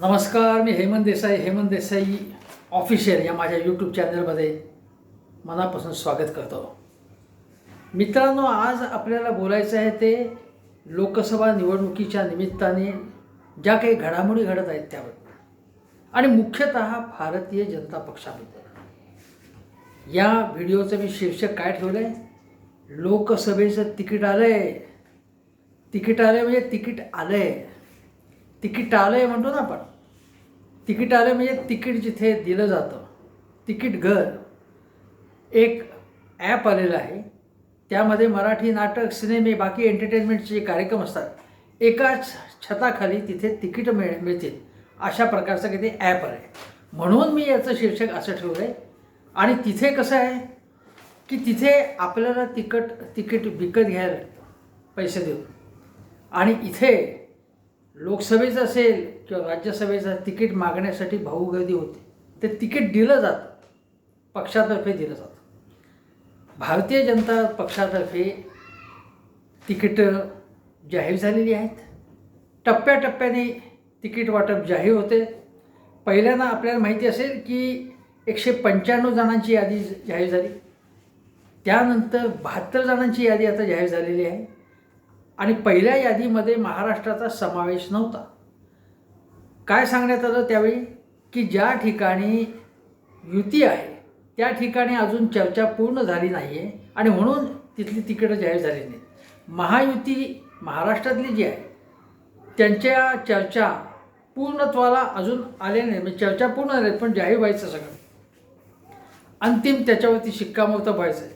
नमस्कार मी हेमंत देसाई हेमंत देसाई ऑफिशियल या माझ्या यूट्यूब चॅनलमध्ये मनापासून स्वागत करतो. मित्रांनो आज आपल्याला बोलायचं आहे ते लोकसभा निवडणुकीच्या निमित्ताने ज्या काही घडामोडी घडत आहेत त्यावर. आणि मुख्यतः भारतीय जनता पक्षाबद्दल या व्हिडिओचं मी शीर्षक काय ठेवलं आहे लोकसभेचं तिकीट आलं आहे तिकीट आलं म्हणजे तिकीट आलं आहे तिकीट आलं आहे म्हणतो ना आपण. तिकीट आलं म्हणजे तिकीट जिथे दिलं जातं तिकीट घर. एक ॲप आलेलं आहे. त्यामध्ये मराठी नाटक सिनेमे बाकी एंटरटेनमेंटचे जे कार्यक्रम असतात. एकाच छताखाली तिथे तिकीट मिळ मिळतील. अशा प्रकारचं काही ते ॲप आहे म्हणून मी याचं शीर्षक असं ठेवलं आहे आणि तिथे कसं आहे? की तिथे आपल्याला तिकट तिकीट विकत घ्यायला पैसे देऊन. आणि इथे लोकसभेचं असेल किंवा राज्यसभेचं तिकीट मागण्यासाठी भाऊगर्दी होते. ते तिकीट दिलं जातं. पक्षातर्फे दिलं जातं. भारतीय जनता पक्षातर्फे तिकीटं जाहीर झालेली आहेत. टप्प्याटप्प्याने तिकीट वाटप जाहीर होते. पहिल्यांदा आपल्याला माहिती असेल की एकशे पंच्याण्णव जणांची यादी जाहीर झाली. त्यानंतर बहात्तर जणांची यादी आता जाहीर झालेली आहे. आणि पहिल्या यादीमध्ये महाराष्ट्राचा समावेश नव्हता. काय सांगण्यात आलं त्यावेळी? की ज्या ठिकाणी युती आहे त्या ठिकाणी अजून चर्चा पूर्ण झाली नाही आहे आणि म्हणून तिथली तिकीटं जाहीर झाली नाही महायुती महाराष्ट्रातली जी आहे त्यांच्या चर्चा पूर्णत्वाला अजून आले नाही म्हणजे चर्चा पूर्ण झाली पण जाहीर व्हायचं सगळं. अंतिम त्याच्यावरती शिक्कामोर्तब व्हायचं आहे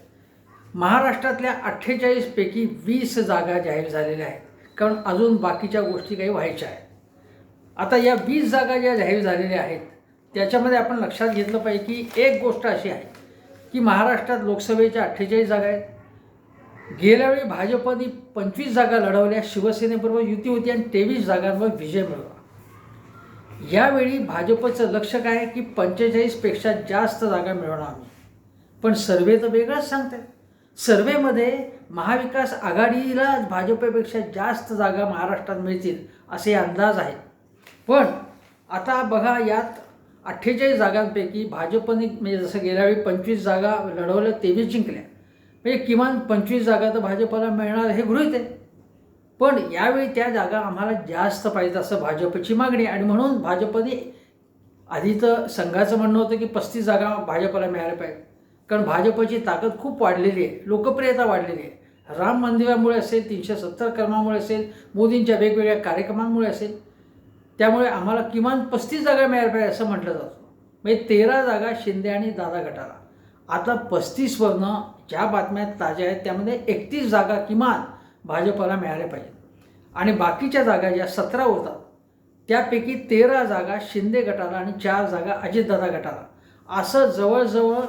महाराष्ट्रातल्या अठ्ठेचाळीसपैकी वीस जागा जाहीर झालेल्या आहेत. कारण अजून बाकीच्या गोष्टी काही व्हायच्या आहेत. आता या वीस जागा ज्या जाहीर झालेल्या आहेत त्याच्यामध्ये आपण लक्षात घेतलं पाहिजे की एक गोष्ट अशी आहे की महाराष्ट्रात लोकसभेच्या अठ्ठेचाळीस जागा आहेत. गेल्यावेळी भाजपने पंचवीस जागा लढवल्या शिवसेनेबरोबर युती होती आणि तेवीस जागांवर विजय मिळवला. यावेळी भाजपचं लक्ष काय आहे की पंचेचाळीसपेक्षा जास्त जागा मिळवणार आम्ही? पण सर्वे तर वेगळाच सांगतात सर्वेमध्ये महाविकास आघाडीला भाजपपेक्षा जास्त जागा महाराष्ट्रात मिळतील असे अंदाज आहेत पण आता बघा यात अठ्ठेचाळीस जागांपैकी भाजपने म्हणजे जसं गेल्यावेळी पंचवीस जागा लढवल्या तेवीस जिंकल्या. म्हणजे किमान पंचवीस जागा तर भाजपला मिळणार हे गृहित आहे. पण यावेळी त्या जागा आम्हाला जास्त पाहिजे असं भाजपची मागणी आणि म्हणून भाजपने आधी तर संघाचं म्हणणं होतं की पस्तीस जागा भाजपला मिळायला पाहिजे. कारण भाजपची ताकद खूप वाढलेली आहे लोकप्रियता वाढलेली आहे. राम मंदिरामुळे असेल तीनशे सत्तर कर्मामुळे असेल मोदींच्या वेगवेगळ्या कार्यक्रमांमुळे असेल त्यामुळे आम्हाला किमान पस्तीस जागा मिळायला पाहिजे असं म्हटलं जातं. म्हणजे तेरा जागा शिंदे आणि दादा गटाला. आता पस्तीसवरनं ज्या बातम्या ताज्या आहेत त्यामध्ये एकतीस जागा किमान भाजपला मिळाल्या पाहिजेत. आणि बाकीच्या जागा ज्या सतरा होतात त्यापैकी तेरा जागा शिंदे गटाला आणि चार जागा अजितदादा गटाला. असं जवळजवळ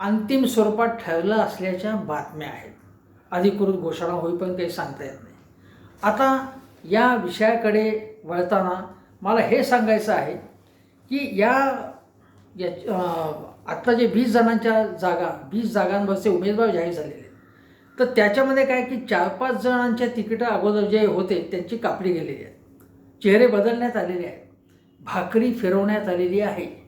अंतिम स्वरूपात ठरलं असल्याच्या बातम्या आहेत. अधिकृत घोषणा होईपर्यंत काही सांगता येत नाही. आता या विषयाकडे वळताना मला हे सांगायचं आहे की या या आत्ता जे वीस जणांच्या जागा वीस जागांवरचे उमेदवार जाहीर झालेले आहेत. तर त्याच्यामध्ये काय की चार पाच जणांच्या तिकीटं अगोदर जे होते त्यांची कापली गेलेली आहेत. चेहरे बदलण्यात आलेले आहेत. भाकरी फिरवण्यात आलेली आहे.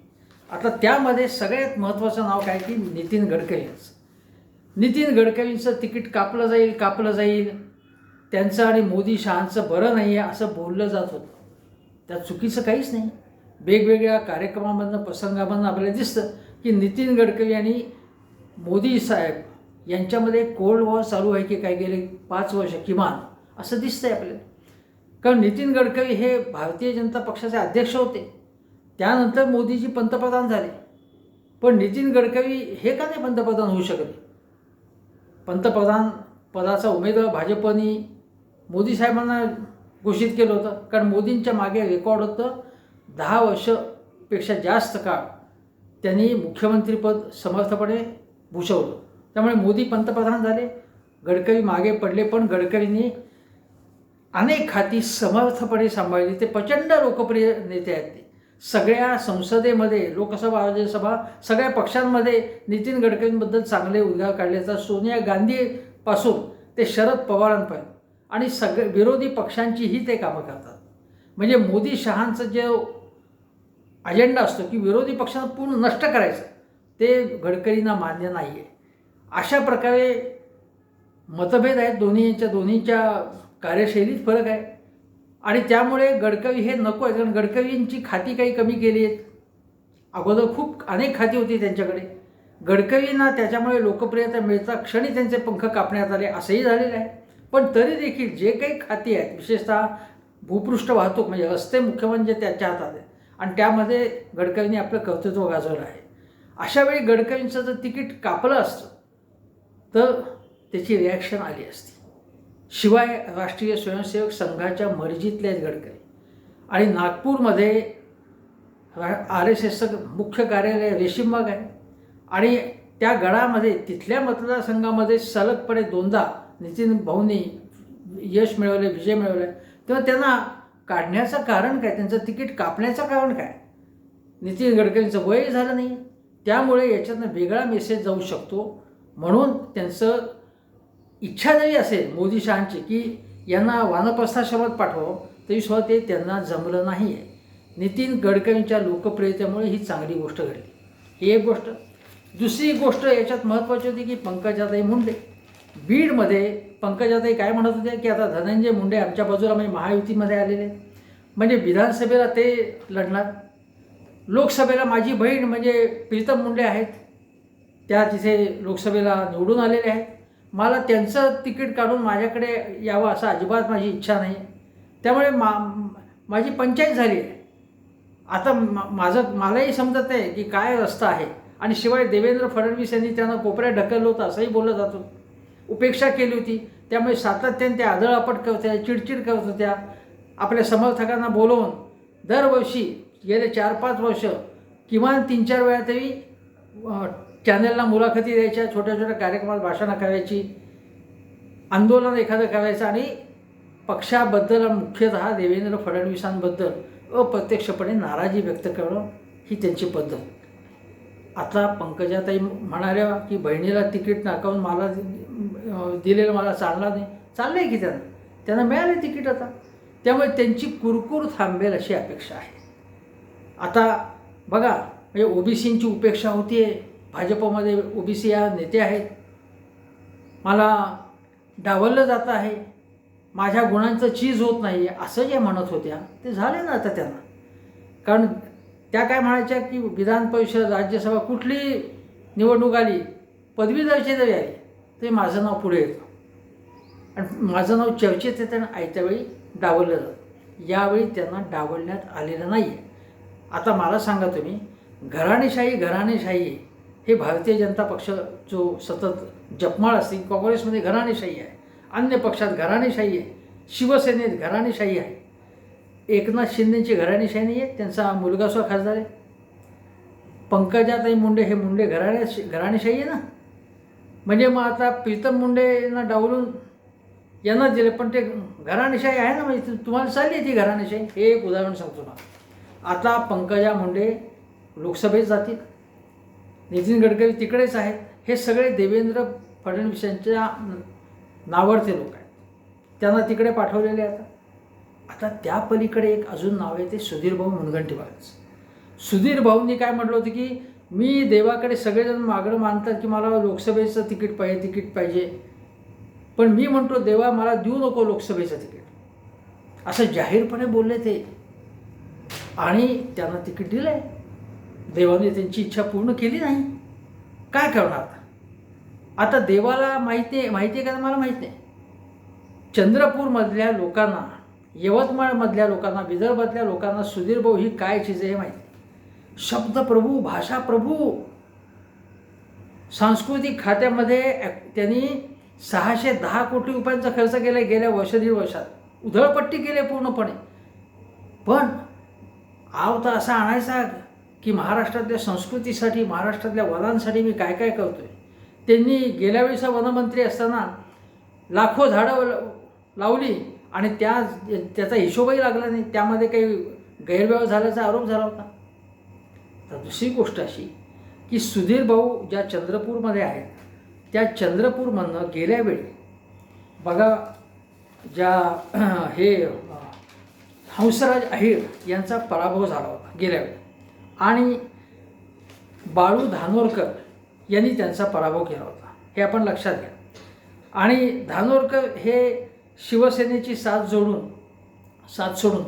आता त्यामध्ये सगळ्यात महत्त्वाचं नाव काय की नितीन गडकरींचं नितीन गडकरींचं तिकीट कापलं जाईल कापलं जाईल. त्यांचं आणि मोदी शहांचं बरं नाही आहे असं बोललं जात होतं. त्यात चुकीचं काहीच नाही. वेगवेगळ्या कार्यक्रमामधनं प्रसंगामधनं आपल्याला दिसतं की नितीन गडकरी आणि मोदी साहेब यांच्यामध्ये कोल्ड वॉर चालू आहे की काय गेले पाच वर्ष किमान असं दिसतंय आपल्याला. कारण नितीन गडकरी हे भारतीय जनता पक्षाचे अध्यक्ष होते. त्यानंतर मोदीजी पंतप्रधान झाले. पण नितीन गडकरी हे का नाही पंतप्रधान होऊ शकले? पंतप्रधान पदाचा उमेदवार भाजपनी मोदी साहेबांना घोषित केलं होतं. कारण मोदींच्या मागे रेकॉर्ड होतं. दहा वर्षपेक्षा जास्त काळ त्यांनी मुख्यमंत्रीपद समर्थपणे भूषवलं. त्यामुळे मोदी पंतप्रधान झाले. गडकरी मागे पडले पण गडकरींनी अनेक खाती समर्थपणे सांभाळली. ते प्रचंड लोकप्रिय नेते आहेत ते. सगळ्या संसदेमध्ये लोकसभा राज्यसभा सगळ्या पक्षांमध्ये नितीन गडकरींबद्दल चांगले उद्गार काढल्याचा सोनिया गांधीपासून ते शरद पवारांपर्यंत. आणि सगळे विरोधी पक्षांचीही ते कामं करतात. म्हणजे मोदी शहांचं जे अजेंडा असतो की विरोधी पक्षांना पूर्ण नष्ट करायचं ते गडकरींना मान्य नाही आहे अशा प्रकारे मतभेद आहेत. दोन्ही यांच्या दोन्हीच्या कार्यशैलीत फरक आहे. आणि त्यामुळे गडकरी हे नको आहे कारण गडकरींची खाती काही कमी केली आहेत. अगोदर खूप अनेक खाती होती त्यांच्याकडे. गडकरींना त्याच्यामुळे लोकप्रियता मिळता क्षणी त्यांचे पंख कापण्यात आले असंही झालेलं आहे. पण तरी देखील जे काही खाती आहेत विशेषतः भूपृष्ठ वाहतूक म्हणजे रस्ते मुख्य म्हणजे त्याच्या हातात आहे आणि त्यामध्ये गडकरींनी आपलं कर्तृत्व गाजवलं आहे. अशावेळी गडकरींचं जर तिकीट कापलं असतं तर त्याची रिॲक्शन आली असती. शिवाय राष्ट्रीय स्वयंसेवक संघाच्या मर्जीतले आहेत गडकरी. आणि नागपूरमध्ये आर एस एसचं मुख्य कार्यालय रेशीमबाग आहे. आणि त्या गडामध्ये तिथल्या मतदारसंघामध्ये सलगपणे दोनदा नितीन भाऊंनी यश मिळवले विजय मिळवले तेव्हा त्यांना काढण्याचं कारण काय? त्यांचं तिकीट कापण्याचं कारण काय? नितीन गडकरींचं वय झालं नाही. त्यामुळे याच्यातनं वेगळा मेसेज जाऊ शकतो. म्हणून त्यांचं इच्छा जरी असेल मोदी शहांची की यांना वानप्रस्थाश्रमात पाठवावं तरी सुद्धा ते त्यांना जमलं नाही आहे नितीन गडकरींच्या लोकप्रियतेमुळे ही चांगली गोष्ट घडली. ही एक गोष्ट. दुसरी गोष्ट याच्यात महत्त्वाची होती की पंकजाताई मुंडे. बीडमध्ये पंकजाताई काय म्हणत होत्या की आता धनंजय मुंडे आमच्या बाजूला म्हणजे महायुतीमध्ये आलेले आहेत. म्हणजे विधानसभेला ते लढणार. लोकसभेला माझी बहीण म्हणजे प्रीतम मुंडे आहेत. त्या तिथे लोकसभेला निवडून आलेले आहेत. मला त्यांचं तिकीट काढून माझ्याकडे यावं असं अजिबात माझी इच्छा नाही. त्यामुळे मा माझी पंचायत झाली आहे. आता मा माझं मलाही समजत आहे की काय रस्ता आहे. आणि शिवाय देवेंद्र फडणवीस यांनी त्यांना कोपऱ्यात ढकललं होतं असंही बोललं जातो. उपेक्षा केली होती. त्यामुळे सातत्याने त्या आदळआपट करत होत्या चिडचिड करत होत्या. आपल्या समर्थकांना बोलवून दरवर्षी गेले चार पाच वर्ष किमान तीन चार वेळा तरी चॅनलला मुलाखती द्यायच्या छोट्या छोट्या कार्यक्रमात भाषणं करायची आंदोलन एखादं करायचं आणि पक्षाबद्दल मुख्यतः देवेंद्र फडणवीसांबद्दल अप्रत्यक्षपणे नाराजी व्यक्त करणं ही त्यांची पद्धत. आता पंकजाताई म्हणाल्या की बहिणीला तिकीट नाकावून मला दिलेलं मला चालणार नाही. चाललं आहे की त्यांना? त्यांना मिळाले तिकीट आता. त्यामुळे त्यांची कुरकुर थांबेल अशी अपेक्षा आहे. आता बघा म्हणजे ओबीसींची उपेक्षा होती आहे भाजपमध्ये ओबीसी या नेते आहेत. मला डावललं जातं आहे. माझ्या गुणांचं चीज होत नाही असं जे म्हणत होत्या ते झाले ना आता त्यांना. कारण त्या काय म्हणायच्या की विधान परिषद राज्यसभा कुठली निवडणूक आली पदवीधरची जरी आली ते माझं नाव पुढे येतं. आणि माझं नाव चर्चेत येतं आणि आयत्या वेळी डावललं जातं. यावेळी त्यांना डावलण्यात आलेलं नाही आहे आता मला सांगा तुम्ही घराणेशाही घराणेशाही. हे भारतीय जनता पक्ष जो सतत जपमाळ असते. काँग्रेसमध्ये घराणेशाही आहे. अन्य पक्षात घराणेशाही आहे. शिवसेनेत घराणेशाही आहे. एकनाथ शिंदेची घराणेशाही नाही आहे त्यांचा मुलगा सुद्धा खासदार आहे. पंकजाताई मुंडे हे मुंडे घराणे घराणेशाही आहे ना? म्हणजे मग आता प्रीतम मुंडेंना डावलून यांना दिले पण ते घराणेशाही आहे ना? म्हणजे तुम्हाला चालली आहे ती घराणेशाही? हे एक उदाहरण सांगतो ना आता पंकजा मुंडे लोकसभेत जातील. नितीन गडकरी तिकडेच आहेत. हे सगळे देवेंद्र फडणवीस यांच्या नावडते लोक आहेत. त्यांना तिकडे पाठवलेले आता. आता त्या पलीकडे एक अजून नाव आहे ते सुधीर भाऊ मुनगंटीवारच. सुधीर भाऊंनी काय म्हटलं होतं की मी देवाकडे सगळेजण मागणं मानतात की मला लोकसभेचं तिकीट पाहिजे तिकीट पाहिजे. पण मी म्हणतो देवा मला देऊ नको लोकसभेचं तिकीट. असं जाहीरपणे बोलले ते. आणि त्यांना तिकीट दिलं आहे देवाने त्यांची इच्छा पूर्ण केली नाही. काय करणार आता? आता देवाला माहिती आहे माहिती आहे का मला माहीत नाही. चंद्रपूरमधल्या लोकांना यवतमाळमधल्या लोकांना विदर्भातल्या लोकांना सुधीर भाऊ ही काय चीज आहे माहिती आहे. शब्द प्रभू भाषा प्रभू. सांस्कृतिक खात्यामध्ये त्यांनी सहाशे दहा कोटी रुपयांचा खर्च केला गेल्या वर्ष दीड वर्षात. उधळपट्टी केली पूर्णपणे. पण आव तर असा आणायचा की महाराष्ट्रातल्या संस्कृतीसाठी महाराष्ट्रातल्या वनांसाठी मी काय काय करतो आहे त्यांनी गेल्या वेळेस वनमंत्री असताना लाखो झाडं लावली आणि त्या त्याचा हिशोबही लागला नाही. त्यामध्ये काही गैरव्यवहार झाल्याचा आरोप झाला होता. तर दुसरी गोष्ट अशी की सुधीर भाऊ ज्या चंद्रपूरमध्ये आहेत त्या चंद्रपूरमधनं गेल्या वेळी बघा ज्या हे हंसराज अहिर यांचा पराभव झाला होता गेल्या वेळी. आणि बाळू धानोरकर यांनी त्यांचा पराभव केला होता. हे आपण लक्षात घ्या. आणि धानोरकर हे शिवसेनेची साथ जोडून साथ सोडून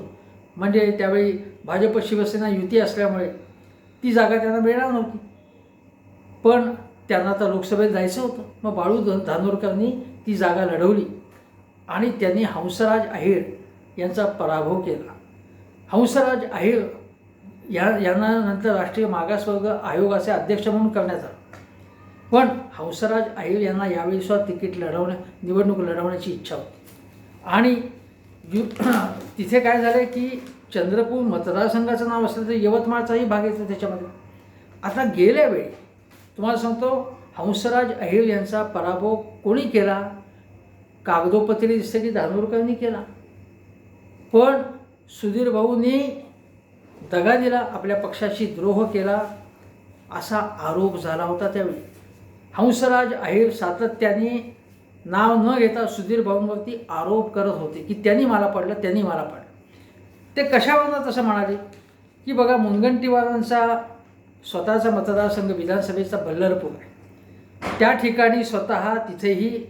म्हणजे त्यावेळी भाजप शिवसेना युती असल्यामुळे ती जागा त्यांना मिळणार नव्हती. पण त्यांना आता लोकसभेत जायचं होतं. मग बाळू ध धानोरकरांनी ती जागा लढवली आणि त्यांनी हंसराज अहिर यांचा पराभव केला. हंसराज अहिर या यांना नंतर राष्ट्रीय मागासवर्ग आयोगाचे अध्यक्ष म्हणून करण्यात आलं. पण हंसराज अहिर यांना यावेळी सुद्धा तिकीट लढवण्या निवडणूक लढवण्याची इच्छा होती. आणि यु तिथे काय झालं की चंद्रपूर मतदारसंघाचं नाव असलं तर यवतमाळचाही भाग येतो त्याच्यामध्ये. आता गेल्या वेळी तुम्हाला सांगतो हंसराज अहिर यांचा पराभव कोणी केला? कागदोपत्री दिसतं की धानोरकरांनी केला. पण सुधीर भाऊंनी दगा दिला आपल्या पक्षाशी द्रोह केला असा आरोप झाला होता त्यावेळी. हंसराज अहिर सातत्याने नाव न घेता सुधीर भाऊंवरती आरोप करत होते की त्यांनी मला पडलं त्यांनी मला पडलं. ते कशावरनं तसं म्हणाले? की बघा मुनगंटीवारांचा स्वतःचा मतदारसंघ विधानसभेचा बल्लरपूर आहे. त्या ठिकाणी स्वतः तिथेही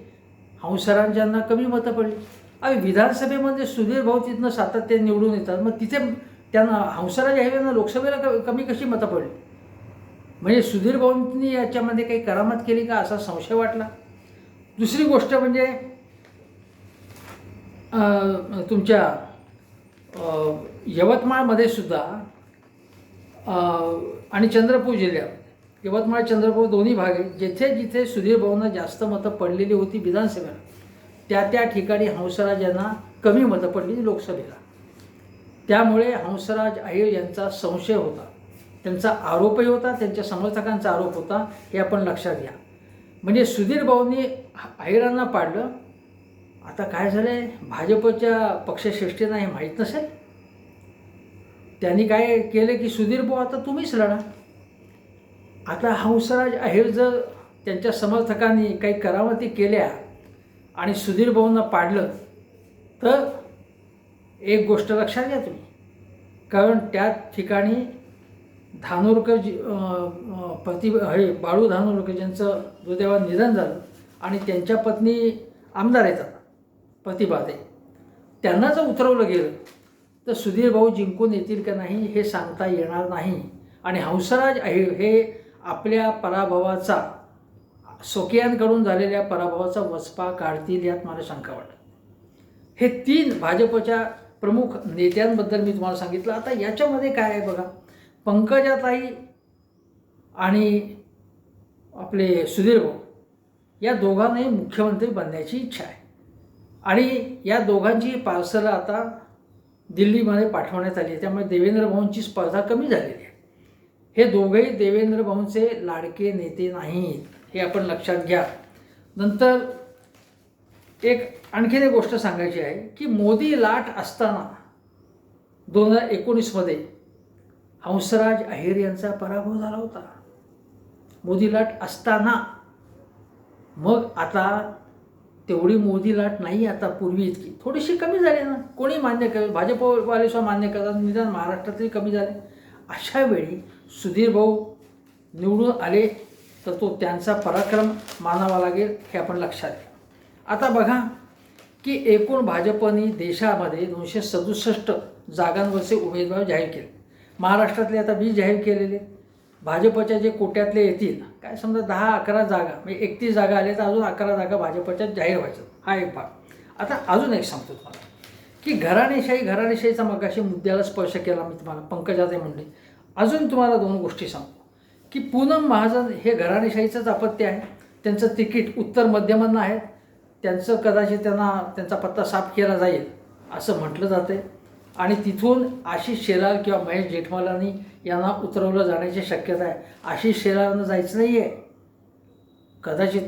हंसराजांना कमी मतं पडली. आणि विधानसभेमध्ये सुधीर भाऊ तिथनं सातत्याने निवडून येतात मग तिथे त्यांना हंसराज यांना लोकसभेला क कमी कशी मतं पडली? म्हणजे सुधीर भाऊंनी याच्यामध्ये काही करामत केली का असा संशय वाटला? दुसरी गोष्ट म्हणजे तुमच्या यवतमाळमध्ये सुद्धा आणि चंद्रपूर जिल्ह्यात यवतमाळ चंद्रपूर दोन्ही भाग आहेत जेथे जिथे सुधीर भाऊंना जास्त मतं पडलेली होती विधानसभेला त्या त्या ठिकाणी हंसराज यांना कमी मतं पडली लोकसभेला. त्यामुळे हंसराज अहिर यांचा संशय होता. त्यांचा आरोपही होता त्यांच्या समर्थकांचा आरोप होता हे आपण लक्षात घ्या. म्हणजे सुधीर भाऊंनी अहिरांना पाडलं. आता काय झालं आहे भाजपच्या पक्षश्रेष्ठींना हे माहीत नसेल? त्यांनी काय केलं की सुधीर भाऊ आता तुम्हीच लढा आता हंसराज अहिर जर त्यांच्या समर्थकांनी काही करामती केल्या आणि सुधीर भाऊंना पाडलं तर एक गोष्ट लक्षात घ्या तुम्ही. कारण त्या ठिकाणी धानोरकर जी प्रति पती हे बाळू धानोरकर ज्यांचं दुर्दैवात निधन झालं आणि त्यांच्या पत्नी आमदार आहेत आता प्रतिभाते त्यांना जर उतरवलं गेलं. तर सुधीर भाऊ जिंकून येतील का नाही हे सांगता येणार नाही. आणि हंसराज अहिर हे आपल्या पराभवाचा स्वकीयांकडून झालेल्या पराभवाचा वचपा काढतील यात मला शंका वाटत. हे तीन भाजपच्या प्रमुख नेत्यांबद्दल मी तुम्हाला सांगितलं. आता याच्यामध्ये काय आहे बघा? पंकजाताई आणि आपले सुधीर भाऊ या दोघांनाही मुख्यमंत्री बनण्याची इच्छा आहे. आणि या दोघांची पार्सलं आता दिल्लीमध्ये पाठवण्यात आली आहे. त्यामुळे देवेंद्र भाऊंची स्पर्धा कमी झालेली आहे. हे दोघंही देवेंद्र भाऊंचे लाडके नेते नाहीत हे आपण लक्षात घ्या. नंतर एक आणखीन एक गोष्ट सांगायची आहे की मोदी लाट असताना दोन हजार एकोणीसमध्ये हंसराज अहिर यांचा पराभव झाला होता. मोदी लाट असताना मग आता तेवढी मोदी लाट नाही आता पूर्वी इतकी. थोडीशी कमी झाली ना. कोणी मान्य करेल भाजपवाले सुद्धा मान्य करतात. निदान महाराष्ट्रातही कमी झाले. अशा वेळी सुधीर भाऊ निवडून आले तर तो त्यांचा पराक्रम मानावा लागेल हे आपण लक्षात घ्या. आता बघा की एकूण भाजपने देशामध्ये दोनशे सदुसष्ट जागांवरचे उमेदवार जाहीर केले. महाराष्ट्रातले आता वीस जाहीर केलेले. भाजपच्या जे कोट्यातले येतील काय समजा दहा अकरा जागा म्हणजे एकतीस जागा आल्या तर अजून अकरा जागा भाजपच्या जाहीर व्हायचं. हा एक भाग. आता अजून एक सांगतो तुम्हाला की घराणेशाही घराणेशाहीचा मगाशी मुद्द्याला स्पर्श केला मी तुम्हाला पंकजाताई म्हणले अजून तुम्हाला दोन गोष्टी सांगतो की पूनम महाजन हे घराणेशाहीचंच अपत्य आहे. त्यांचं तिकीट उत्तर मध्यमांना आहे. त्यांचं कदाचित त्यांना त्यांचा पत्ता साफ केला जाईल असं म्हटलं जाते आणि तिथून आशिष शेलार किंवा महेश जेठमलानी यांना उतरवलं जाण्याची शक्यता आहे. आशिष शेलारनं जायचं नाही आहे कदाचित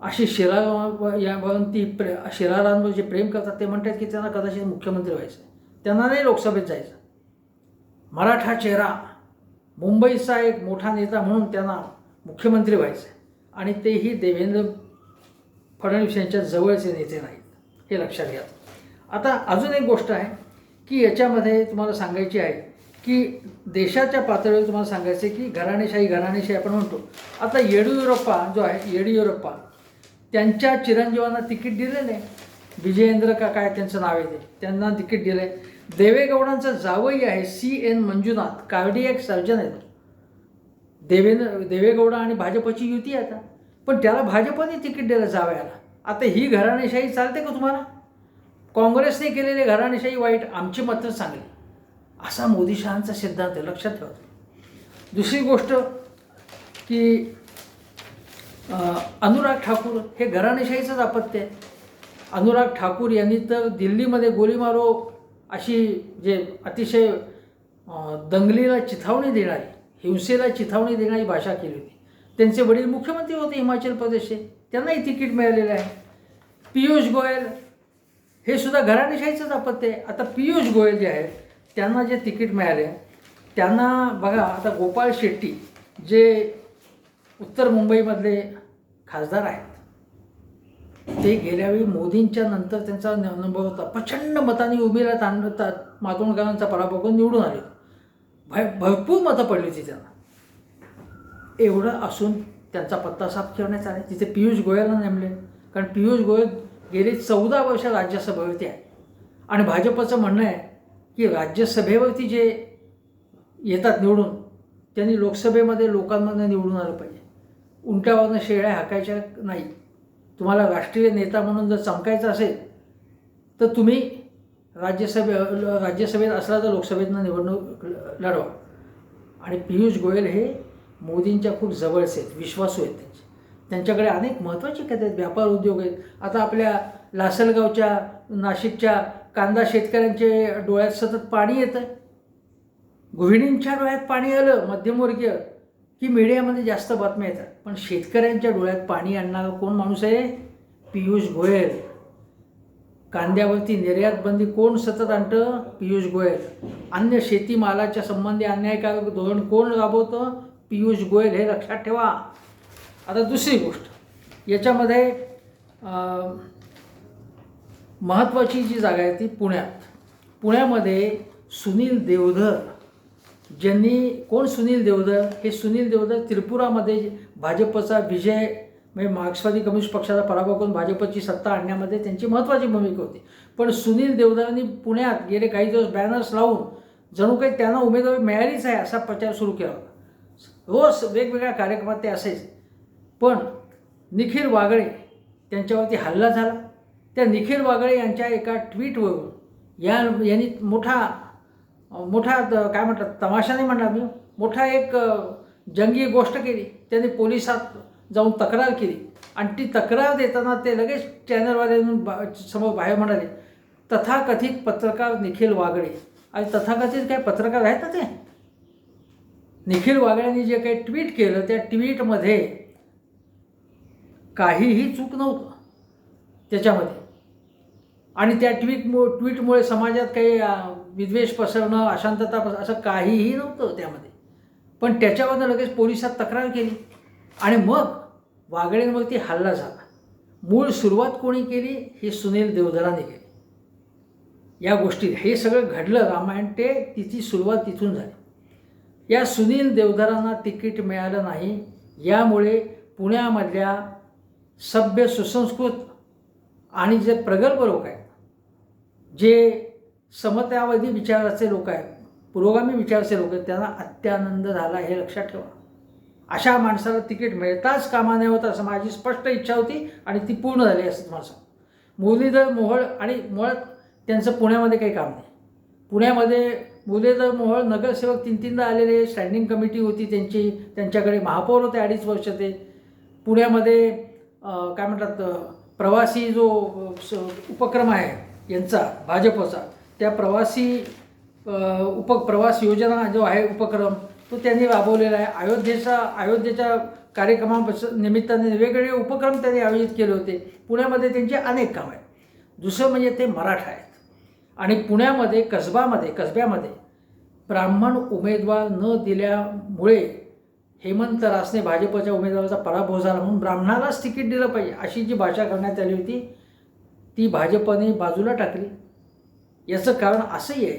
आशिष शेलार यावरती प्रे शेलारांवर जे प्रेम करतात ते म्हणतात की त्यांना कदाचित मुख्यमंत्री व्हायचं त्यांना नाही लोकसभेत जायचं. मराठा चेहरा मुंबईचा एक मोठा नेता म्हणून त्यांना मुख्यमंत्री व्हायचं आहे. आणि तेही देवेंद्र फडणवीस यांच्या जवळचे नेते नाहीत हे लक्षात घ्या. आता अजून एक गोष्ट आहे की याच्यामध्ये तुम्हाला सांगायची आहे की देशाच्या पातळीवर तुम्हाला सांगायचं आहे की घराणेशाही घराणेशाही आपण म्हणतो. आता येडियुरप्पा जो आहे येडियुरप्पा त्यांच्या चिरंजीवांना तिकीट दिलेलं आहे विजयेंद्र का काय त्यांचं नाव आहे ते? त्यांना तिकीट दिलं आहे देवेगौडांचं जावई आहे C N Manjunath cardiac surgeon आहेत. देवेंद्र देवेगौडा आणि भाजपची युती आहे आता. पण त्याला भाजपने तिकीट दिलं जावयाला. आता ही घराणेशाही चालते का तुम्हाला? काँग्रेसने केलेली घराणेशाही वाईट आमची मात्र चांगली असा मोदी शहांचा सिद्धांत आहे लक्षात ठेवा. दुसरी गोष्ट की अनुराग ठाकूर हे घराणेशाहीचंच अपत्य आहे. अनुराग ठाकूर यांनी तर दिल्लीमध्ये गोळी मारो अशी जे अतिशय दंगलीला चिथावणी देणारी हिंसेला चिथावणी देणारी भाषा केली होती. त्यांचे वडील मुख्यमंत्री होते हिमाचल प्रदेशचे. त्यांनाही तिकीट मिळालेलं आहे. पियुष गोयल हे सुद्धा घराणेशाहीचंच अपत्य आहे. आता पियुष गोयल जे आहेत त्यांना जे तिकीट मिळाले त्यांना बघा आता गोपाळ शेट्टी जे उत्तर मुंबईमधले खासदार आहेत ते गेल्यावेळी मोदींच्या नंतर त्यांचा अनुभव होता. प्रचंड मतांनी उभीला तांडतात मातोंडकरांचा पराभव करून निवडून आले. भय भरपूर मतं पडली होती त्यांना. एवढं असून त्यांचा पत्ता साफ ठेवण्यात आला तिथे पियुष गोयलला नेमले. कारण पियुष गोयल गेली चौदा वर्ष राज्यसभेवरती आहे. आणि भाजपचं म्हणणं आहे की राज्यसभेवरती जे येतात निवडून त्यांनी लोकसभेमध्ये लोकांमध्ये निवडून आलं पाहिजे. उंट्यावरनं शेळ्या हाकायच्या नाही. तुम्हाला राष्ट्रीय नेता म्हणून जर चमकायचं असेल तर तुम्ही राज्यसभे राज्यसभेत असला तर लोकसभेतनं निवडणूक लढवा. आणि पियुष गोयल हे मोदींच्या खूप जवळचे आहेत विश्वासू आहेत त्यांचे. त्यांच्याकडे अनेक महत्त्वाचे खाते आहेत व्यापार उद्योग आहेत. आता आपल्या लासलगावच्या नाशिकच्या कांदा शेतकऱ्यांचे डोळ्यात सतत पाणी येतं. गृहिणींच्या डोळ्यात पाणी आलं मध्यमवर्गीय की मीडियामध्ये जास्त बातम्या येतात. पण शेतकऱ्यांच्या डोळ्यात पाणी आणणारा कोण माणूस आहे? पियुष गोयल. कांद्यावरती निर्यात बंदी कोण सतत आणतं? पियुष गोयल. अन्य शेतीमालाच्या संबंधी अन्यायकारक धोरण कोण राबवतं? पियुष गोयल हे लक्षात ठेवा. आता दुसरी गोष्ट. याच्यामध्ये महत्त्वाची जी जागा आहे ती पुण्यात. पुण्यामध्ये सुनील देवधर ज्यांनी कोण सुनील देवधर? हे सुनील देवधर त्रिपुरामध्ये भाजपचा विजय म्हणजे मार्क्सवादी कम्युनिस्ट पक्षाचा पराभव करून भाजपची सत्ता आणण्यामध्ये त्यांची महत्त्वाची भूमिका होती. पण सुनील देवधरांनी पुण्यात गेले काही दिवस बॅनर्स लावून जणू काही त्यांना उमेदवारी मिळालीच आहे असा प्रचार सुरू केला होता. हो, रोज वेगवेगळ्या कार्यक्रमात ते असायचे. पण निखिल वागळे त्यांच्यावरती हल्ला झाला. त्या निखिल वागळे यांच्या एका ट्विटवरून या यांनी मोठा मोठा द- काय म्हणतात तमाशा नाही म्हणणार मी मोठा एक जंगी गोष्ट केली. त्यांनी पोलिसात जाऊन तक्रार केली. आणि ती तक्रार देताना ते लगेच चॅनलवाल्यांनी बा समोर बाहेर म्हणाले तथाकथित पत्रकार निखिल वागळे. आणि तथाकथित काय पत्रकार आहेत ना ते? निखिल वागळ्यांनी जे काही ट्विट केलं त्या ट्विटमध्ये काहीही चूक नव्हतं. त्याच्यामध्ये. आणि त्या ट्विटमु ट्विटमुळे समाजात काही विद्वेष पसरणं अशांतता पस असं काहीही नव्हतं त्यामध्ये. पण त्याच्यावरनं लगेच पोलिसात तक्रार केली. आणि मग वागळेंवरती हल्ला झाला. मूळ सुरुवात कोणी केली? ही सुनील देवधराने केली. या गोष्टी हे सगळं घडलं रामायण ते तिची सुरुवात तिथून झाली. या सुनील देवधरांना तिकीट मिळालं नाही. यामुळे पुण्यामधल्या सभ्य सुसंस्कृत आणि जे प्रगल्भ लोक आहेत जे समतावादी विचाराचे लोक आहेत पुरोगामी विचाराचे लोक आहेत त्यांना अत्यानंद झाला हे लक्षात ठेवा. अशा माणसाला तिकीट मिळताच कामा नये होतं असं माझी स्पष्ट इच्छा होती आणि ती पूर्ण झाली असं तुम्हाला सांग मुरलीधर मोहळ आणि मुळात त्यांचं पुण्यामध्ये काही काम नाही. पुण्यामध्ये मुरलीधर मोहोळ नगरसेवक तीन तीनदा आलेले स्टँडिंग कमिटी होती त्यांची त्यांच्याकडे महापौर होते अडीच वर्ष ते. पुण्यामध्ये काय म्हणतात प्रवासी जो स- उपक्रम आहे यांचा भाजपचा त्या प्रवासी उप प्रवास योजना जो आहे उपक्रम तो त्यांनी राबवलेला आहे. अयोध्येचा अयोध्येच्या कार्यक्रमापास निमित्ताने वेगवेगळे उपक्रम त्यांनी आयोजित केले होते. पुण्यामध्ये त्यांचे अनेक काम आहे दुसरं म्हणजे ते मराठा आहे आणि पुण्यामध्ये कसबामध्ये कसब्यामध्ये ब्राह्मण उमेदवार न दिल्यामुळे हेमंत रासने भाजपच्या उमेदवाराचा पराभव झाला म्हणून ब्राह्मणालाच तिकीट दिलं पाहिजे अशी जी भाषा करण्यात आली होती ती भाजपने बाजूला टाकली. याचं कारण असंही आहे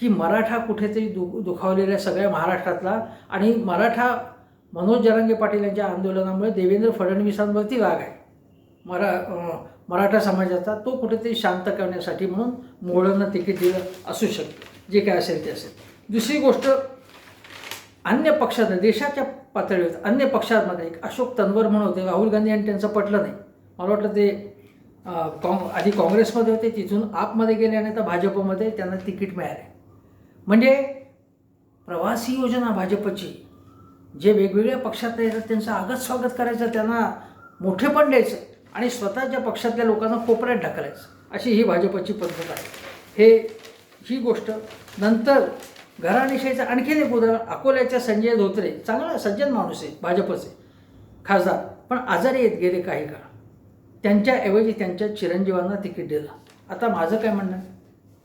की मराठा कुठेतरी दु दुखावलेल्या सगळ्या महाराष्ट्रातला आणि मराठा मनोज जरांगे पाटील यांच्या आंदोलनामुळे देवेंद्र फडणवीसांवरती राग आहे. मरा मराठा समाजाचा तो कुठेतरी शांत करण्यासाठी म्हणून मोहळांना तिकीट दिलं असू शकतं. जे काय असेल ते असेल. दुसरी गोष्ट अन्य पक्षात देशाच्या पातळीवर अन्य पक्षांमध्ये एक अशोक तन्वर म्हणून होते. राहुल गांधी यांनी त्यांचं पटलं नाही. मला वाटलं ते काँग आधी काँग्रेसमध्ये होते तिथून आपमध्ये गेले आणि आता भाजपमध्ये त्यांना तिकीट मिळाले. म्हणजे प्रवासी योजना भाजपची जे वेगवेगळ्या पक्षात येतात त्यांचं आगत स्वागत करायचं त्यांना मोठेपण द्यायचं. आणि स्वतःच्या पक्षातल्या लोकांना कोपऱ्यात ढकलायचं. अशी ही भाजपची पद्धत आहे. हे ही गोष्ट नंतर घराणेशाहीचं आणखीन एक उदाहरण अकोल्याच्या संजय धोत्रे. चांगला सज्जन माणूस आहे भाजपचे खासदार. पण आजारी येत गेले काही काळ. त्यांच्याऐवजी त्यांच्या चिरंजीवांना तिकीट दिलं. आता माझं काय म्हणणं? आहे?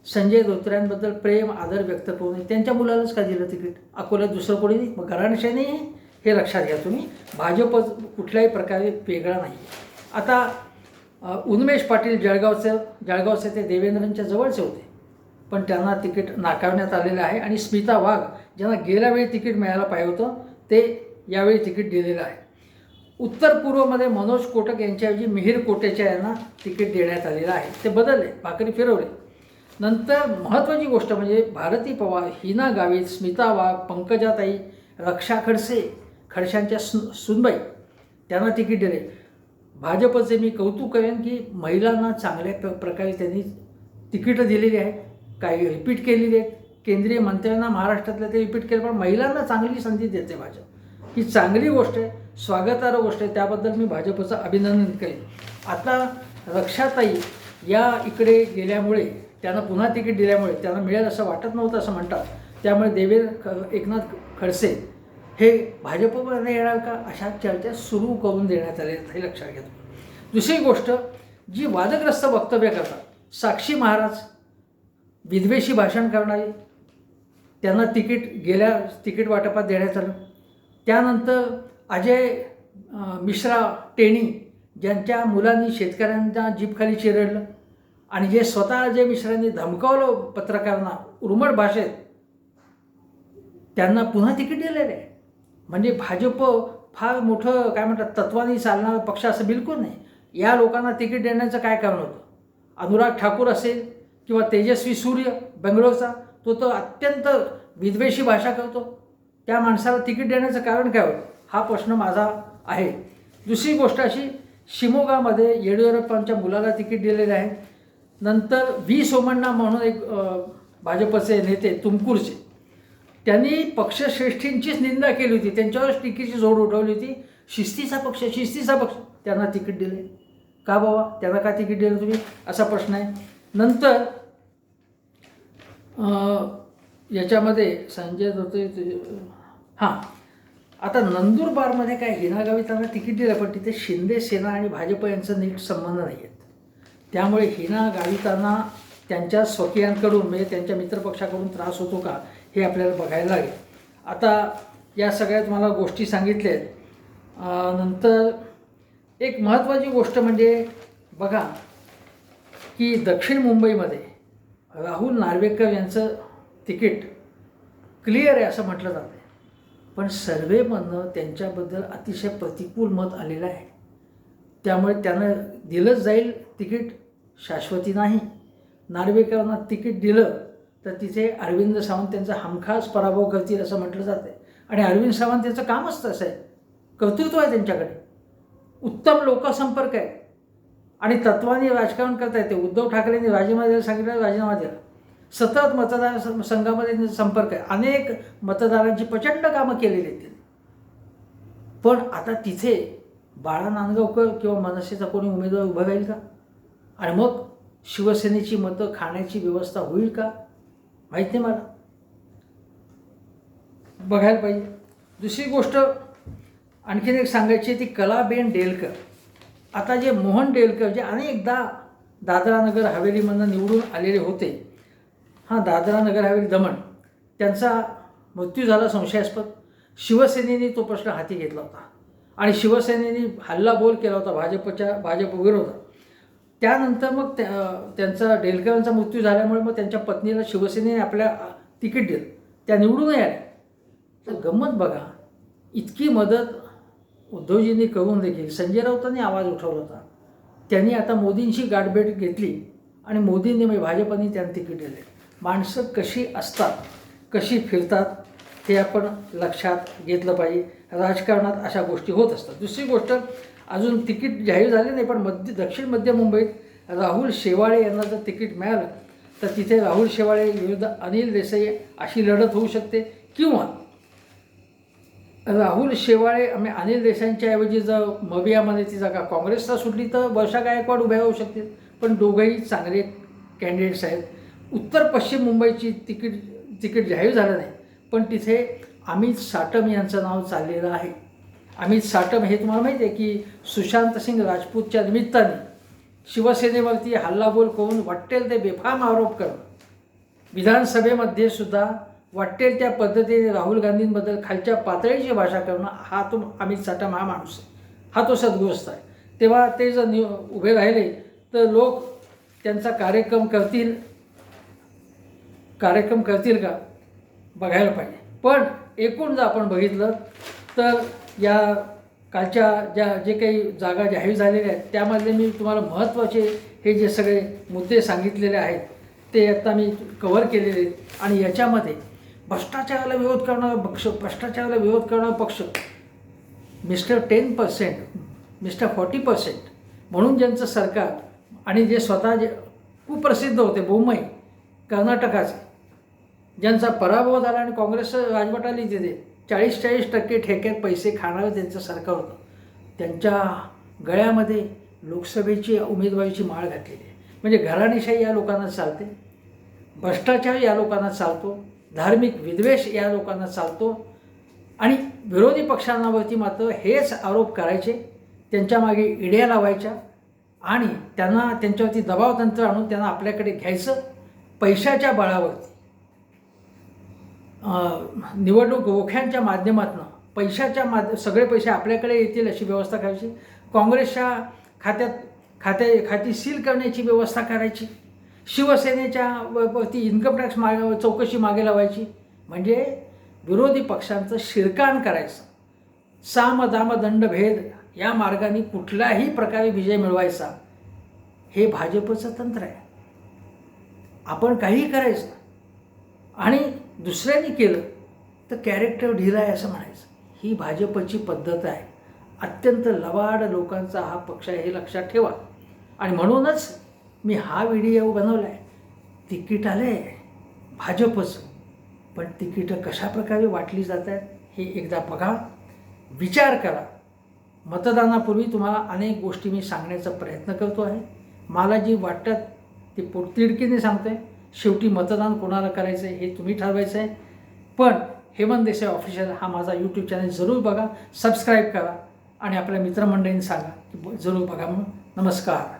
संजय धोत्र्यांबद्दल प्रेम आदर व्यक्त करू नये त्यांच्या मुलालाच का दिलं तिकीट? अकोल्यात दुसरं कोणी नाही. मग घराणेशाही नाही? हे लक्षात घ्या तुम्ही. भाजप कुठल्याही प्रकारे वेगळा नाही आता उन्मेश उन्मेष पाटील जळगावचं जळगावचे ते देवेंद्रांच्या जवळचे होते. पण त्यांना तिकीट नाकारण्यात आलेलं आहे आणि स्मिता वाघ ज्यांना गेल्या वेळी तिकीट मिळायला पाहिजे होतं ते यावेळी तिकीट दिलेलं आहे. उत्तर पूर्वमध्ये मनोज कोटक यांच्याऐवजी मिहीर कोटेच्या यांना तिकीट देण्यात आलेलं आहे. ते बदलले भाकरी फिरवले. नंतर महत्त्वाची गोष्ट म्हणजे भारती पवार हिना गावित स्मिता वाघ पंकजाताई रक्षा खडसे खडशांच्या सु सुनबाई त्यांना तिकीट दिले. भाजपचे मी कौतुक करेन की महिलांना चांगल्या प्र प्रकारे त्यांनी तिकीटं दिलेली आहे काही रिपीट केलेली आहेत. केंद्रीय मंत्र्यांना महाराष्ट्रातल्या ते रिपीट केलं पण महिलांना चांगली संधी देते भाजप. ही चांगली गोष्ट आहे. स्वागतार्ह गोष्ट आहे. त्याबद्दल मी भाजपचं अभिनंदन करेन. आता रक्षाताई या इकडे गेल्यामुळे त्यांना पुन्हा तिकीट दिल्यामुळे त्यांना मिळेल असं वाटत नव्हतं असं म्हणतात. त्यामुळे देवेंद्र ख एकनाथ खडसे हे भाजपमध्ये येणार का? अशा चर्चा सुरू करून देण्यात आल्या आहेत हे लक्षात घ्या दुसरी गोष्ट जी वादग्रस्त वक्तव्य करतात साक्षी महाराज विद्वेषी भाषण करणारे त्यांना तिकीट गेल्या तिकीट वाटपात देण्यात आलं. त्यानंतर अजय मिश्रा टेणी ज्यांच्या मुलांनी शेतकऱ्यांच्या जीपखाली चिरडलं आणि जे स्वतः अजय मिश्रांनी धमकावलं पत्रकारांना उर्मट भाषेत त्यांना पुन्हा तिकीट दिलेलं आहे. म्हणजे भाजप फार मोठं काय म्हणतात तत्वाने चालणारा पक्ष असं बिलकुल नाही. या लोकांना तिकीट देण्याचं काय कारण होतं? अनुराग ठाकूर असेल किंवा तेजस्वी सूर्य बेंगलोरचा तो तर अत्यंत विद्वेषी भाषा करतो. त्या माणसाला तिकीट देण्याचं कारण काय होतं? हा प्रश्न माझा आहे. दुसरी गोष्ट अशी शिमोगामध्ये येडियुरप्पांच्या मुलाला तिकीट दिलेलं आहे. नंतर व्ही सोमण्णा म्हणून एक भाजपचे नेते तुमकूरचे. त्यांनी पक्षश्रेष्ठींचीच निंदा केली होती. त्यांच्यावरच टीकेची जोड उठवली होती. शिस्तीचा पक्ष शिस्तीचा पक्ष. त्यांना तिकीट दिले. का बाबा? त्यांना का तिकीट दिलं तुम्ही? असा प्रश्न आहे. नंतर याच्यामध्ये संजय होते हां. आता नंदुरबारमध्ये काय हिना त्यांना तिकीट दिलं पण तिथे शिंदे सेना आणि भाजप यांचं नीट संबंध नाही आहेत त्यामुळे हिना गावितांना त्यांच्या स्वकीयांकडून म्हणजे त्यांच्या मित्रपक्षाकडून त्रास होतो का? हे आपल्याला बघायला लागेल. आता या सगळ्या तुम्हाला गोष्टी सांगितल्या आहेत नंतर एक महत्त्वाची गोष्ट म्हणजे बघा की दक्षिण मुंबईमध्ये राहुल नार्वेकर यांचं तिकीट क्लिअर आहे असं म्हटलं जातं पण सर्वेमधनं त्यांच्याबद्दल अतिशय प्रतिकूल मत आलेलं आहे. त्यामुळे त्यांना दिलंच जाईल तिकीट शाश्वती नाही. नार्वेकरांना तिकीट दिलं तर तिथे अरविंद सावंत त्यांचा हमखास पराभव करतील असं म्हटलं जातं आणि अरविंद सावंत यांचं कामच तसं आहे. कर्तृत्व आहे त्यांच्याकडे. उत्तम लोकसंपर्क आहे. आणि तत्वाने राजकारण करता येते उद्धव ठाकरेंनी राजीनामा द्यायला सांगितलं राजीनामा दिला. सतत मतदार सं- संघामध्ये त्यांचा संपर्क आहे. अनेक मतदारांची प्रचंड कामं केलेली आहेत त्यांनी. पण आता तिथे बाळा नांदगावकर किंवा मनसेचा कोणी उमेदवार उभा राहील का? आणि मग शिवसेनेची मतं खाण्याची व्यवस्था होईल का? माहीत नाही मला. बघायला पाहिजे. दुसरी गोष्ट आणखीन एक सांगायची ती कलाबेन डेलकर. आता जे मोहन डेलकर जे अनेकदा दादरा नगर हवेलीमधनं निवडून आलेले होते हां दादरा नगर हवेली दमण त्यांचा मृत्यू झाला संशयास्पद. शिवसेनेने तो प्रश्न हाती घेतला होता. आणि शिवसेनेने हल्ला बोल केला होता भाजपच्या भाजप विरोधात. त्यानंतर मग त्या त्यांचा डेलकरांचा मृत्यू झाल्यामुळे मग त्यांच्या पत्नीला शिवसेनेने आपल्या तिकीट दिलं. त्या निवडून आल्या. तर गंमत बघा. इतकी मदत उद्धवजींनी करून देखील. संजय राऊतांनी आवाज उठवला होता. त्यांनी आता मोदींशी गाठभेट घेतली आणि मोदींनी म्हणजे भाजपने त्यांना तिकीट दिले. माणसं कशी असतात कशी फिरतात हे आपण लक्षात घेतलं पाहिजे. राजकारणात अशा गोष्टी होत असतात. दुसरी गोष्ट अजून तिकीट जाहीर झाले नाही पण मध्य दक्षिण मध्य मुंबईत राहुल शेवाळे यांना जर तिकीट मिळालं तर तिथे राहुल शेवाळे विरुद्ध अनिल देसाई अशी लढत होऊ शकते. किंवा राहुल शेवाळे आम्ही अनिल देसाईंच्या ऐवजी जर मवियामध्ये ती जागा काँग्रेसला सुटली तर वर्षा गायकवाड उभ्या होऊ शकतील. पण दोघंही चांगले कॅन्डिडेट्स आहेत. उत्तर पश्चिम मुंबईची तिकीट तिकीट जाहीर झालं नाही पण तिथे अमित साटम यांचं नाव चाललेलं आहे. अमित साटम हे तुम्हाला माहिती आहे की सुशांत सिंग राजपूतच्या निमित्ताने शिवसेनेवरती हल्लाबोल करून वाटेल ते बेफाम आरोप करणं विधानसभेमध्ये सुद्धा वाटेल त्या पद्धतीने राहुल गांधींबद्दल खालच्या पातळीची भाषा करणं हा तो अमित साटम हा माणूस आहे. हा तो सद्गुस्त आहे. तेव्हा ते जर नि उभे राहिले तर लोक त्यांचा कार्यक्रम करतील. कार्यक्रम करतील का? बघायला पाहिजे. पण एकूण जर आपण बघितलं तर या कालच्या ज्या जे काही जागा जाहीर झालेल्या आहेत त्यामधले मी तुम्हाला महत्त्वाचे हे जे सगळे मुद्दे सांगितलेले आहेत ते आता मी कव्हर केलेले आहेत. आणि याच्यामध्ये भ्रष्टाचाराला विरोध करणारा पक्ष भ्रष्टाचाराला विरोध करणारा पक्ष mister ten percent mister forty percent म्हणून ज्यांचं सरकार आणि जे स्वतः जे कुप्रसिद्ध होते मुंबई कर्नाटकाचे ज्यांचा पराभव झाला आणि काँग्रेस राजवट आली तिथे चाळीस चाळीस टक्के ठेक्यात पैसे खाणारं त्यांचं सरकार होतं. त्यांच्या गळ्यामध्ये लोकसभेची उमेदवारीची माळ घातलेली आहे. म्हणजे घराणेशाही या लोकांना चालते भ्रष्टाचार या लोकांना चालतो धार्मिक विद्वेष या लोकांना चालतो आणि विरोधी पक्षांवरती मात्र हेच आरोप करायचे त्यांच्यामागे इड्या लावायच्या आणि त्यांना त्यांच्यावरती दबाव तंत्र आणून त्यांना आपल्याकडे घ्यायचं पैशाच्या बळावरती निवडणूक रोख्यांच्या माध्यमातून पैशाच्या माध्य सगळे पैसे आपल्याकडे येतील अशी व्यवस्था करायची काँग्रेसच्या खात्यात खात्या खाती सील करण्याची व्यवस्था करायची शिवसेनेच्या व- वरती इन्कम टॅक्स माग चौकशी मागे लावायची. म्हणजे विरोधी पक्षांचं शिरकाण करायचं. साम दाम दंड भेद या मार्गाने कुठल्याही प्रकारे विजय मिळवायचा हे भाजपचं तंत्र आहे. आपण काही करायचं. आणि दुसऱ्यांनी केलं तर कॅरेक्टर ढिला आहे असं म्हणायचं. ही भाजपची पद्धत आहे. अत्यंत लवाड लोकांचा हा पक्ष आहे हे लक्षात ठेवा. आणि म्हणूनच मी हा व्हिडिओ बनवला आहे तिकीट आलं आहे भाजपचं. पण तिकीटं कशाप्रकारे वाटली जात आहेत हे एकदा बघा. विचार करा. मतदानापूर्वी तुम्हाला अनेक गोष्टी मी सांगण्याचा प्रयत्न करतो आहे. मला जी वाटतात ती पोटतिडकीने सांगते शेवटी मतदान कोणाला करायचं आहे हे तुम्ही ठरवायचं आहे पण हेमंत देसाई ऑफिशियल हा माझा यूट्यूब चॅनल जरूर बघा सबस्क्राईब करा आणि आपल्या मित्रमंडळींनी सांगा की ब- जरूर बघा म्हणून. नमस्कार.